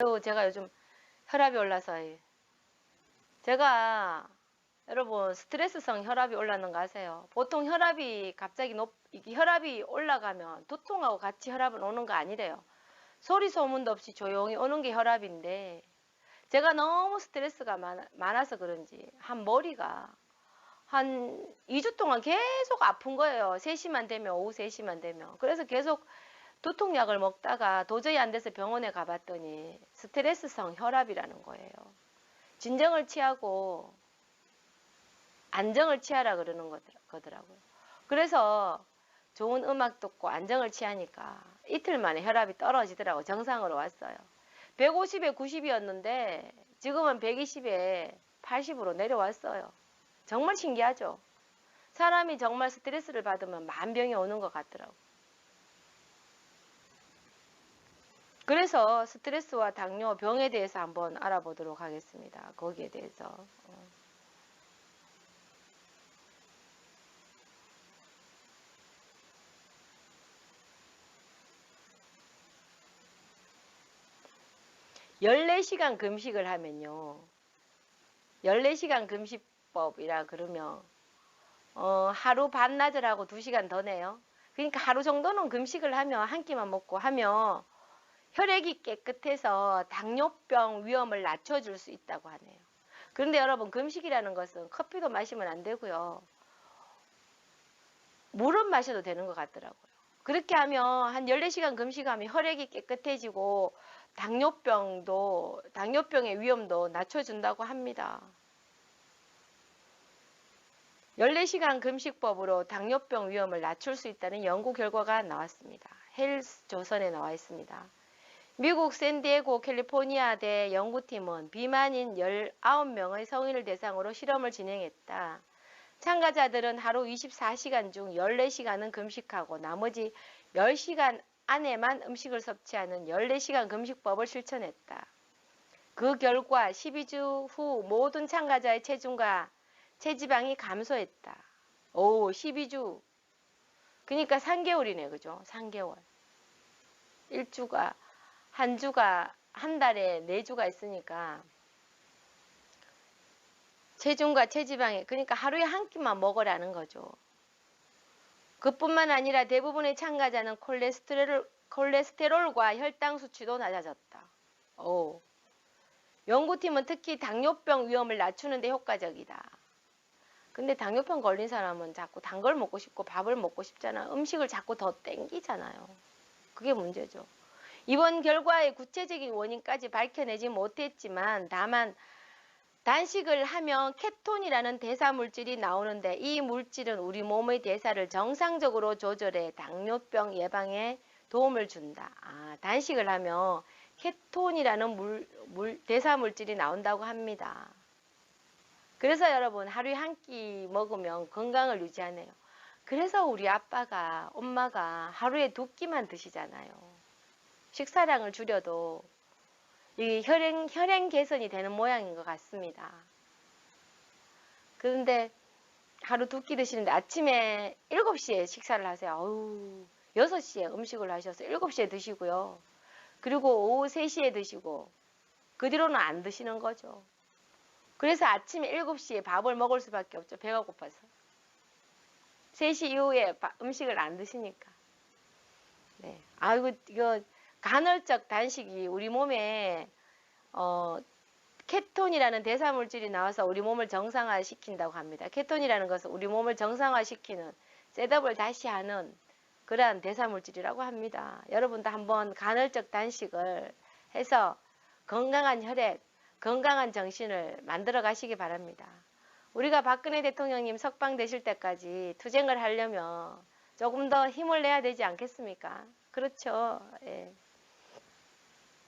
아유, 제가 요즘 혈압이 올라서 예. 제가 여러분 스트레스성 혈압이 올라는 거 아세요? 보통 혈압이 갑자기 높 혈압이 올라가면 두통하고 같이 혈압은 오는 거 아니래요. 소리 소문도 없이 조용히 오는 게 혈압인데 제가 너무 스트레스가 많아, 많아서 그런지 한 머리가 한 2주 동안 계속 아픈 거예요. 3시만 되면 오후 3시만 되면. 그래서 계속 두통약을 먹다가 도저히 안 돼서 병원에 가봤더니 스트레스성 혈압이라는 거예요. 진정을 취하고 안정을 취하라 그러는 거더라- 거더라고요. 그래서 좋은 음악 듣고 안정을 취하니까 이틀 만에 혈압이 떨어지더라고 정상으로 왔어요. 150에 90이었는데 지금은 120에 80으로 내려왔어요. 정말 신기하죠? 사람이 정말 스트레스를 받으면 만병이 오는 것 같더라고. 그래서 스트레스와 당뇨 병에 대해서 한번 알아보도록 하겠습니다. 거기에 대해서. 어. 열네 시간 금식을 하면요. 14시간 금식법이라 그러면 어, 하루 반나절하고 2시간 더 내요. 그러니까 하루 정도는 금식을 하면 한 끼만 먹고 하면 혈액이 깨끗해서 당뇨병 위험을 낮춰줄 수 있다고 하네요. 그런데 여러분 금식이라는 것은 커피도 마시면 안 되고요. 물은 마셔도 되는 것 같더라고요. 그렇게 하면 한 14시간 금식하면 혈액이 깨끗해지고 당뇨병도 당뇨병의 위험도 낮춰준다고 합니다. 14시간 금식법으로 당뇨병 위험을 낮출 수 있다는 연구 결과가 나왔습니다. 헬스 조선에 나와 있습니다. 미국 샌디에고 캘리포니아대 연구팀은 비만인 19명의 성인을 대상으로 실험을 진행했다. 참가자들은 하루 24시간 중 14시간은 금식하고 나머지 10시간 안에만 음식을 섭취하는 14시간 금식법을 실천했다. 그 결과 12주 후 모든 참가자의 체중과 체지방이 감소했다. 오, 12주. 그러니까 3개월이네, 그죠? 3개월. 1주가, 한 주가, 한 달에 4주가 있으니까 체중과 체지방이, 그러니까 하루에 한 끼만 먹으라는 거죠. 그뿐만 아니라 대부분의 참가자는 콜레스테롤, 콜레스테롤과 혈당 수치도 낮아졌다. 오. 연구팀은 특히 당뇨병 위험을 낮추는 데 효과적이다. 근데 당뇨병 걸린 사람은 자꾸 단 걸 먹고 싶고 밥을 먹고 싶잖아. 음식을 자꾸 더 땡기잖아요. 그게 문제죠. 이번 결과의 구체적인 원인까지 밝혀내지 못했지만 다만 단식을 하면 케톤이라는 대사 물질이 나오는데 이 물질은 우리 몸의 대사를 정상적으로 조절해 당뇨병 예방에 도움을 준다. 아, 단식을 하면 케톤이라는 물, 물, 대사 물질이 나온다고 합니다. 그래서 여러분 하루에 한 끼 먹으면 건강을 유지하네요. 그래서 우리 아빠가 엄마가 하루에 두 끼만 드시잖아요. 식사량을 줄여도 이 혈행, 혈행 개선이 되는 모양인 것 같습니다. 그런데 하루 두 끼 드시는데 아침에 7시에 식사를 하세요. 어우, 6시에 음식을 하셔서 7시에 드시고요. 그리고 오후 3시에 드시고 그 뒤로는 안 드시는 거죠. 그래서 아침에 7시에 밥을 먹을 수밖에 없죠. 배가 고파서. 3시 이후에 바- 음식을 안 드시니까. 네. 아이고, 이거 간헐적 단식이 우리 몸에, 어, 케톤이라는 대사 물질이 나와서 우리 몸을 정상화 시킨다고 합니다. 케톤이라는 것은 우리 몸을 정상화 시키는, 셋업을 다시 하는 그러한 대사 물질이라고 합니다. 여러분도 한번 간헐적 단식을 해서 건강한 혈액, 건강한 정신을 만들어 가시기 바랍니다. 우리가 박근혜 대통령님 석방 되실 때까지 투쟁을 하려면 조금 더 힘을 내야 되지 않겠습니까? 그렇죠. 예.